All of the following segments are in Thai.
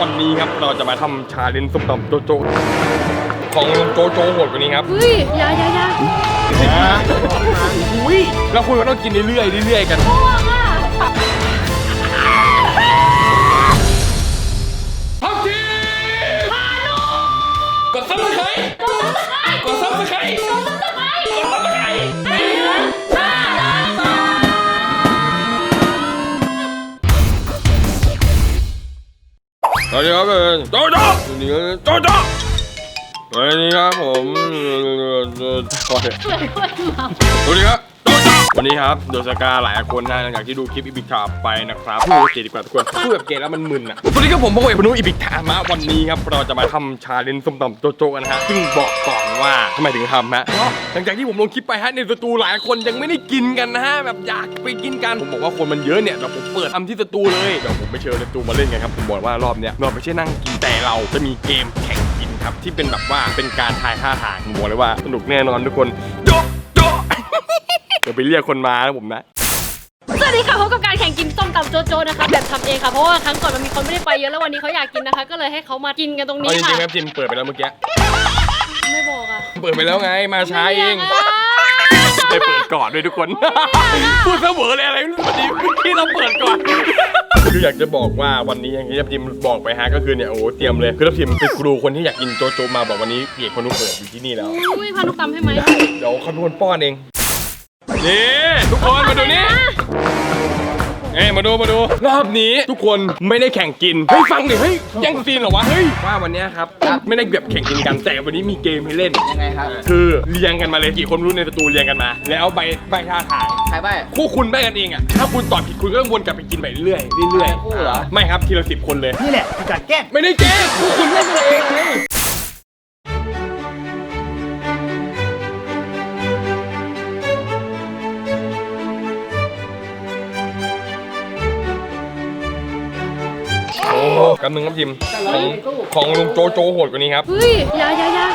วันนี้ครับเราจะมาทำชาเลนจ์ส้มตำโจโจของโจโจโหดกว่านี้ครับเฮ้ยอยาอยาอยานะอุ้ยเราคุยกันต้องกินเรื่อยๆเรื่อยๆกัน ง่วงอะ สวัสดีครับเป็นโจโจสวัสดีครับโจโจวันนี้ครับผมขอเถอะเหมือนคนเมาสวัสดีครับโจโจ วันนี้ครับโดสกาหลายคนนะหลังจากที่ดูคลิปอีพิกทาไปนะครับพูดเกดีกว่าทุกคนพูดแบบเกแล้วมันมึนอะสวัสดีครับผมพงศ์เอกพนุอีพิกทามะวันนี้ครับเราจะมาทำชาเลนจ์ส้มตำโจโจกันนะฮะซึ่งบอกก่อนว่าทำไมถึงทำฮะเพราะหลังจากที่ผมลงคลิปไปฮะในสตูหลายคนยังไม่ได้กินกันนะฮะแบบอยากไปกินกันผมบอกว่าคนมันเยอะเนี่ยเดี๋ยวผมเปิดทำที่สตูเลยเดี๋ยวผมไปเชิญในสตูมาเล่นกันครับผมบอกว่ารอบเนี้ยเราไม่ใช่นั่งกินแต่เราจะมีเกมแข่งกินครับที่เป็นแบบว่าเป็นการทายท่าทางผมบอกเลยว่าสนุกแน่นอนทุกคนโจโจเดี๋ ยวไปเรียกคนมานะผมนะ สวัสดีค่ะพบกับการแข่งกินส้มตำโจโจนะคะแบบทำเองค่ะเพราะว่าครั้งก่อนมันมีคนไม่ได้ไปเยอะแล้ววันนี้เขาอยากกินนะคะ ก็เลยให้เขามากินกันตรงเอานี้จริค่ะงๆแม่จิมเปิดไปแล้วเมื่อกี้ ไม่บอกอะเปิดไปแล้วไง มาช้าเอง ไม่ยากอะไปเปิดก่อนด้วยทุกคน พูดเสมอเลยอะไรไม่รู้วันนี้ที่เราเปิดก่อน คืออยากจะบอกว่าวันนี้อย่างที่ทัพทิมบอกไปฮะก็คือเนี่ยโอ้โหเตรียมเลยคือทัพทิมเป็นครูคนที่อยากกินโจโจมาบอกวันนี้เกียรติคนนู้นเปิดอยู่ที่นี่แล้ว อุ้ยพานุกตำให้ไหมเดี๋ยวเขาเป็นคนป้อนเอง นี่ทุกคนมาดูนี่เอ้ยมาดูมาดูรอบนี้ทุกคนไม่ได้แข่งกินเฮ้ยฟังดิเฮ้ยแยังซีนเหรอวะเฮ้ยว่าวันเนี้ยครับไม่ได้แบบแข่งกินกันแต่วันนี้มีเกมให้เล่น ยังไงครับ คือเรียงกันมาเลยกี่คนรู้ในสตูเรียงกันมา แล้วใบใบท่าทางใครบ้างคู่คุณได้กันเองอะถ้าคุณตอบผิดคุณก็ต้องวนกลับไปกินไปเรื่อยๆเรื่อยคู่เหรอไม่ครับทีละสิบคนเลย นี่แหละกัดแก้มไม่ได้แกล้งคู่คุณเล่นกันเองไง กำนึงครับพิมพ์ของของลุงโจโจโหดกว่านี้ครับ เฮ้ยอยาอยาอยา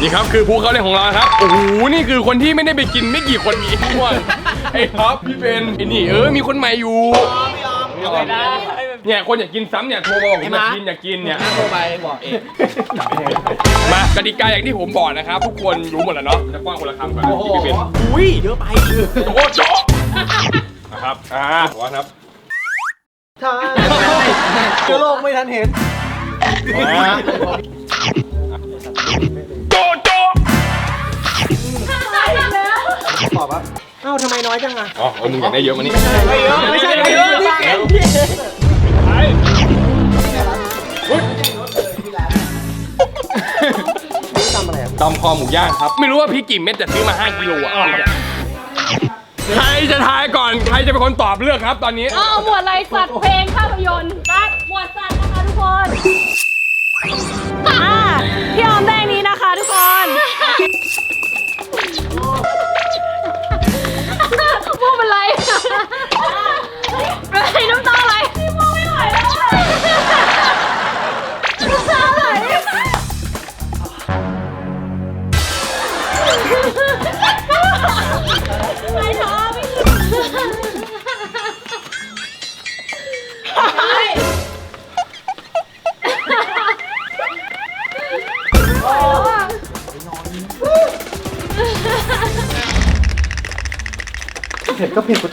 นี่ครับคือผู้เข้าเล่นของเราครับ โอ้โห นี่คือคนที่ไม่ได้ไปกินไม่กี่คนมีพี่วันไอ้ครับพี่เป็นไอ้นี่เออ มีคนใหม่อยู่ เนี่ยคนอยากกินซ้ำเนี่ยโทรมาบอกผมอยากกินอยากกินเนี่ย โทรไปบอกเอง มากติกาอย่างที่ผมบอกนะครับ ทุกคนรู้หมดแล้วเนาะจะกว้างคนละคำก่อนที่พี่เป็นอุ้ยเยอะไปคือโอ้โจนะครับอ่าว่าครับเชื้อโรคไม่ทันเห็นอ่าโจโจตายแล้วตอบว่าเอ้าทำไมน้อยจังอะอ๋อเอามึงอยากได้เยอะมานี่ไม่เยอะไม่ใช่ไม่เยอะ พี่เก่งพี่ไปเฮ้ยทำอะไรอะตำคอหมูย่างครับ ไม่รู้ว่าพี่กี่เม็ดแต่ซื้อมา 5กิโลอะใครจะทายก่อน ใครจะเป็นคนตอบเลือกครับตอนนี้ เอาหมวดอะไรสัตว์เพลงภาพยนตร์สัตว์หมวดสัตว์นะคะทุกคนอ่าพี่ออมได้นี้นะคะทุกคน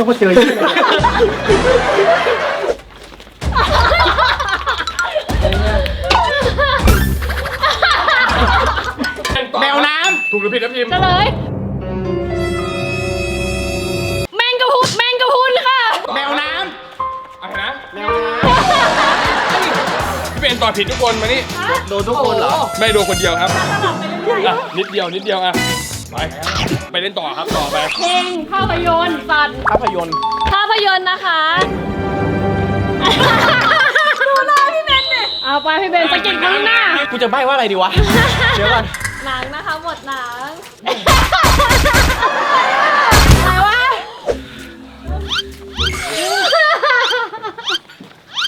ต้องมาเจอที่ไหนแมวน้ำถูกหรือผิดครับพิมพ์เฉลยแมงกะพรุนแมงกะพรุนค่ะ แมวน้ำอะไรนะแมวน้ำพี่เป็นตอบผิดทุกคนมานี่โดนทุกคนเหรอ ไม่โดนคนเดียวครับอะนิดเดียวนิดเดียวอะ ไป ไปเล่นต่อครับต่อไป เพลงภาพยนตร์สัตว์ภาพยนตร์ภาพยนตร์นะคะ ดูหน้าพี่เบนเนี่ยเอาไปพี่เบนสะกิดข้างหน้า กูจะใบ้ว่าอะไรดีวะ เดี๋ยวก่อน หนังนะคะบทหนังอะไรวะ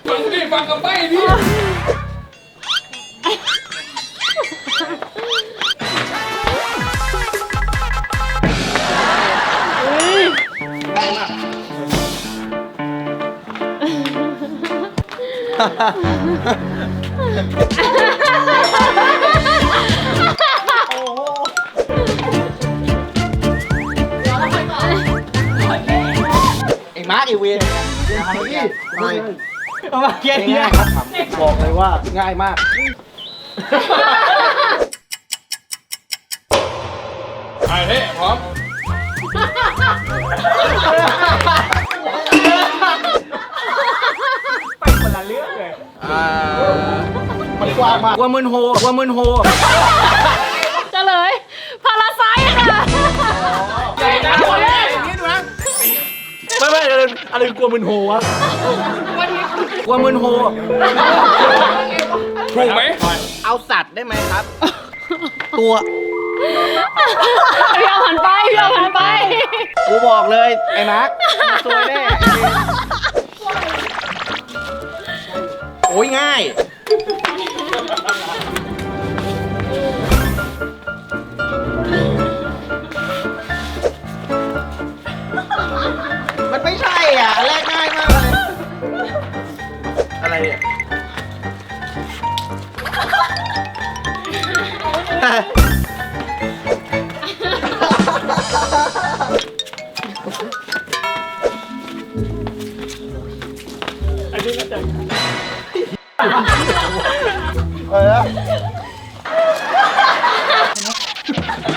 ฟังดิฟังกับใบดิ ไอ้มาร์คไอ้เวนทำพี่ไปเอามาแค่นี้ครับบอกเลยว่าง่ายมาก ไปเฮ้พร้อม อ่ามันกว้างมากกว่ามืนโฮกว่ามืนโฮเฉลยพาราไซต์ค่ะคนแรกนี่ดูนะไม่ไม่อะไรอะไรกลัวมืนโฮวะกลัวมืนโฮถูกไหมเอาสัตว์ได้ไหมครับ ตัวพี่เอาหันไปพี่เอาหันไป กูบอกเลยไอ้มาร์คสวยแน่ โอ้ยง่าย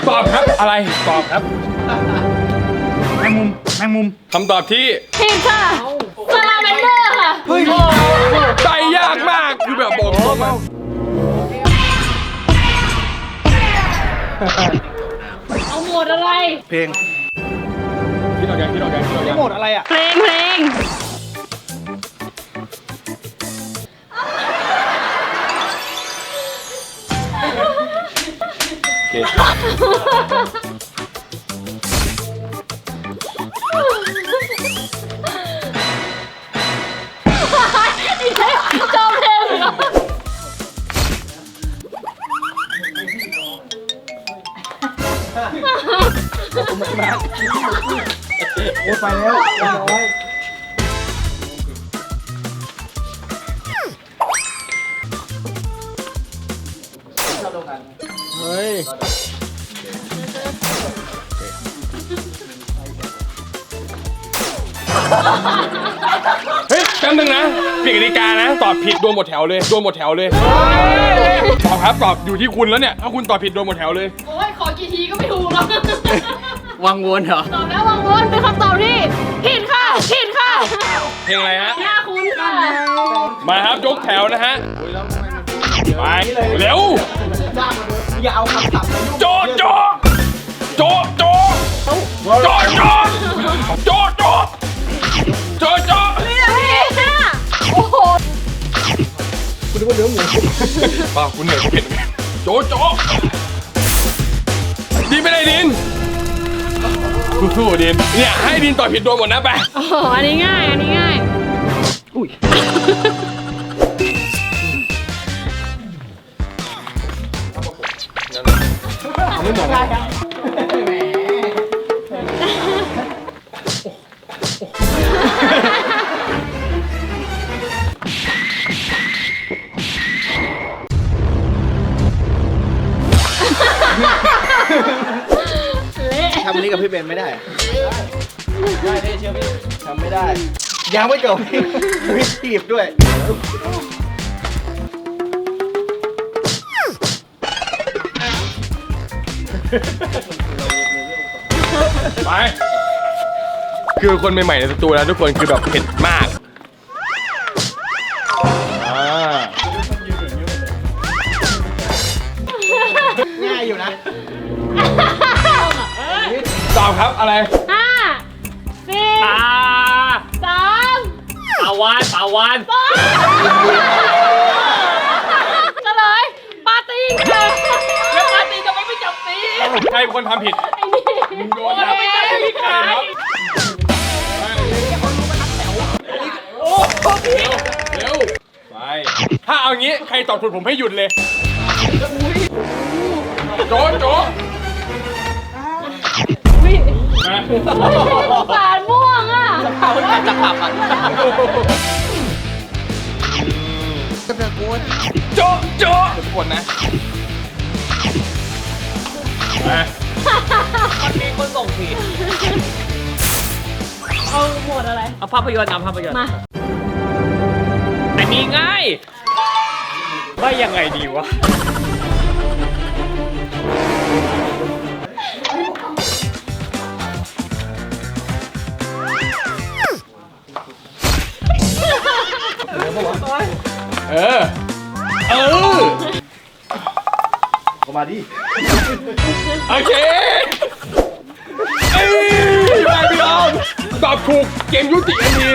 ตอบครับอะไรตอบครับ แมงมุมแมงมุมคำตอบที่ผิดค่ะซาลาเมนเดอร์ค่ะ เฮ้ยใจยากมากคือแบบบอกตรงว่าเอาหมวดอะไร เพลงคิดออกยังคิดออกยังคิดออกยังหมดอะไรอะเพลงเพลง เคจำเพลงเหรอโอ้ไปแล้วเรียบร้อย เฮ้ยแป๊บนึงนะเปลี่ยนกติกานะ ตอบผิดโดนหมดแถวเลย โดนหมดแถวเลยตอบครับตอบอยู่ที่คุณแล้วเนี่ย ถ้าคุณตอบผิดโดนหมดแถวเลย โอ้ยขอกี่ทีก็ไม่ถูกหรอกวังวนเหรอ ตอบแล้ววังวนเป็นคำตอบที่ผิดค่ะผิดค่ะเพลงอะไรฮะ หน้าคุณค่ะมาครับยกแถวนะฮะ ไปเร็วอย่าเอาคำศัพท์มายุ่งโจโจโจ ป้าคุณเหนื่อยคุณเผ็ดโจโจดินไปไหนดินสู้ๆดินเนี่ยให้ดินตอบผิดโดนหมดนะไปโอ้โหอันนี้ง่าย อันนี้ง่าย อุ้ย เบนไม่ได้ได้ได้เชื่อพี่ทำไม่ได้ ยังไม่จบพี่พี่ถีบด้วย ไป คือคนใหม่ๆในสตูนะทุกคนคือแบบเผ็ดมาก ตอบครับอะไรห้าสี่อ่าสามปาวานปาวานสองเฉลยปาร์ตี้ค่ะแล้วปาตีทำไมไม่จับตีใครเป็นคนทำผิดไอ้นี่มึงโดนนะไม่ใช่พี่ขายโอ้เร็วเร็วไปถ้าเอางี้ใครตอบถูกผมให้หยุดเลยโจโจอุ๊ย มาสารม่วงอะเอาจับจับผับอะอโจ๊ะโจ๊ะทุกคนนะมามันมีคนส่งผิดเอาหมวดอะไร เอาภาพยนตร์เอาภาพยนตร์มาอันนี้ง่ายว่ายังไงดีวะ เออ เออ ก็มาดิโอเคเอ้ยไปพี่ออมตอบถูกเกมยุติทันที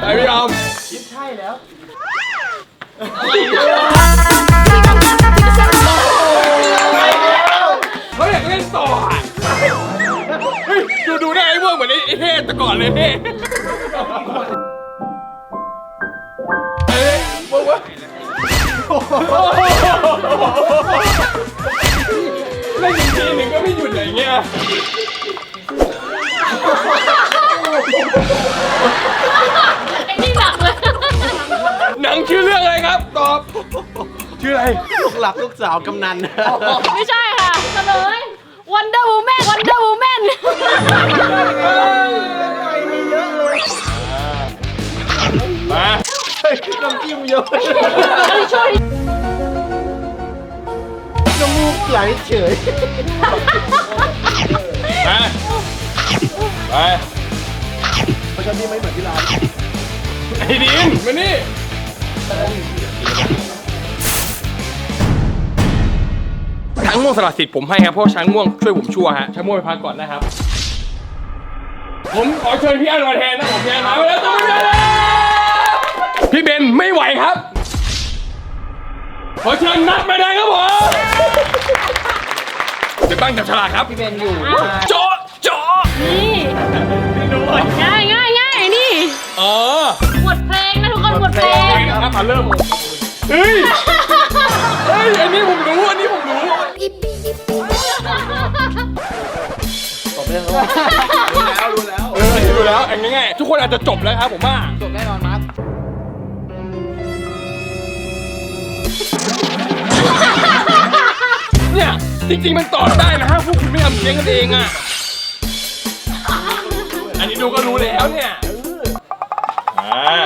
ไปพี่ออมเขาอยากเล่นต่อ ไอ้เวิร์กเหมือนไอ้ไอ้เทศแต่ก่อนเลยเฮ้เอ้ยเวิร์กวะเล่นอีกทีหนึ่งก็ไม่หยุดอะไรเงี้ย ไอ้นี่หนักเลยหนังชื่อเรื่องอะไรครับ ตอบ ชื่ออะไร ลูกหลับลูกสาวกำนัน ไม่ใช่ค่ะเฉลย Wonder Woman Wonder Woman มาน้ำจิ้มเยอะอะไรช่วยน้ำมูกไหลเฉยมาไปเพราะฉันนี่ไม่เหมือนที่ร้านไอ้ดินมานี่างม่วงสลัดสิทธิ์ผมให้ครับเพราะช้างม่วงช่วยผมชั่วฮะช้างม่วงไปพักก่อนนะครับ ผมขอเชิญพี่อันมาแทนนะผมพี่อันมาแล้วตัวพี่เบนพี่เบนไม่ไหวครับ ขอเชิญนัดมาแทนครับผมเดี๋ยวตั้งจับฉลากครับพี่เบนอยู่โจ๊ะโจ๊ะนี่ง่ายง่ายง่ายนี่อ๋อหมวดเพลงนะทุกคนหมวดเพลไปงนะครับมาเริ่มเฮ้ยเฮ้ยอันนี้ผมรู้อันนี้ผม รู้ตอบได้แล้วรู้แล้วเออรู้แล้วอันง่ายๆทุกคนอาจจะจบแล้วครับผมว่า จบแน่นอนมาร์คเนี่ย จริงๆมันตอบได้นะฮะพวกคุณไม่ทำเสียงกันเองอะ อันนี้ดูก็รู้แล้วเนี่ยอ่า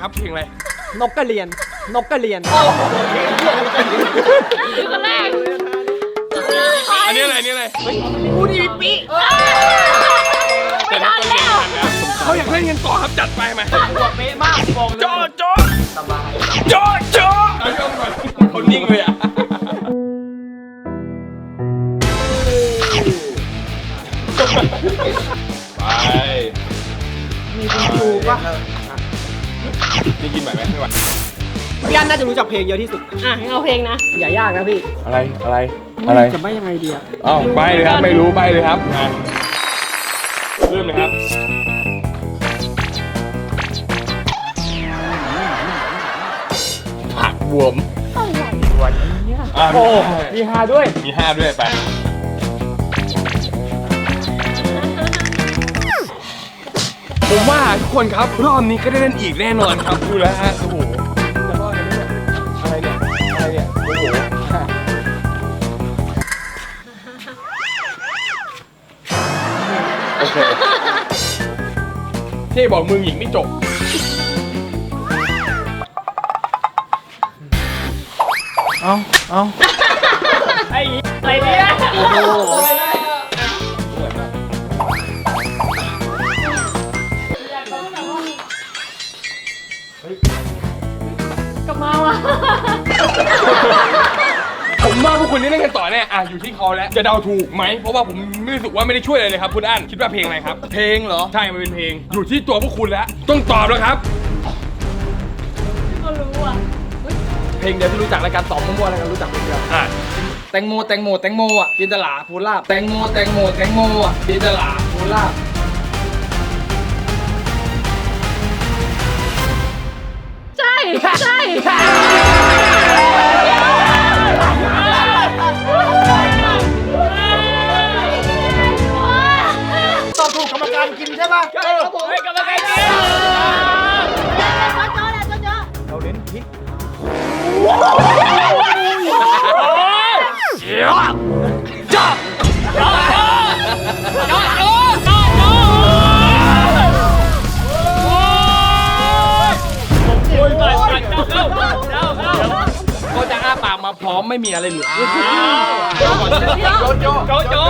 ครับเพลงอะไรนกกระเรียน นกกระเรียนคือคนแรกอันนี้อะไรอันนี้อะไรพูดดีปีไม่ทันแล้วเขาอยากเล่นกันต่อครับจัดไปมาหัวเป๊ะมากบอกเลยโจ๊ะโจ๊ะโจ๊ะโจ๊ะเอายอมก่อนเขานิ่งเลยอะไปมีคุณครูป่ะ นี่กินไหวไหมไม่ไหวพี่อันน่าจะรู้จักเพลงเยอะที่สุด อะงั้นเอาเพลงนะ อย่ายากนะพี่อะไรอะไรอะไรจะไม่ยังไงดีอะอ้าวไปเลยครับไม่รู้ไปเลยครับอะเริ่มเลยครับผักบวมอะโอ้มีฮาด้วยมีห้าด้วยไป ผมว่าทุกคนครับรอบนี้ก็ได้เล่นอีกแน่นอนครับดูแล้วฮะโอ้โหจะรอดไหมเนี่ยอะไรเนี่ยอะไรเนี่ยโอ้โหโอเคที่บอกมึงหญิงไม่จบเอาเอาไอ้อะไรเนี่ย ผมว่าพวกคุณนี่เล่นกันต่อแน่อะอยู่ที่เขาแล้ว จะเดาถูกไหม เพราะว่าผมไม่รู้สึกว่าไม่ได้ช่วยอะไรเลยครับ คุณอันคิดว่าเพลงอะไรครับ เพลงเหรอ ใช่ มันเป็นเพลง อยู่ที่ตัวพวกคุณแล้ว ต้องตอบแล้วครับ ก็รู้อะเพลงเดียวที่รู้จักรายการตอบมั่วๆอะไรกันรู้จักเพลงเดียวอะแตงโมแตงโมแตงโมอะจินตลาภูลาบแตงโมแตงโมแตงโมอะจินตลาภูลาบใช่ ใช่ การกินใช่ป่ะโจ๊ะโจ๊ะแหละโจ๊ะโจ๊ะเราเน้นพริกเขาจะอ้าปากมาพร้อมไม่มีอะไรเหลือโจโจโจน้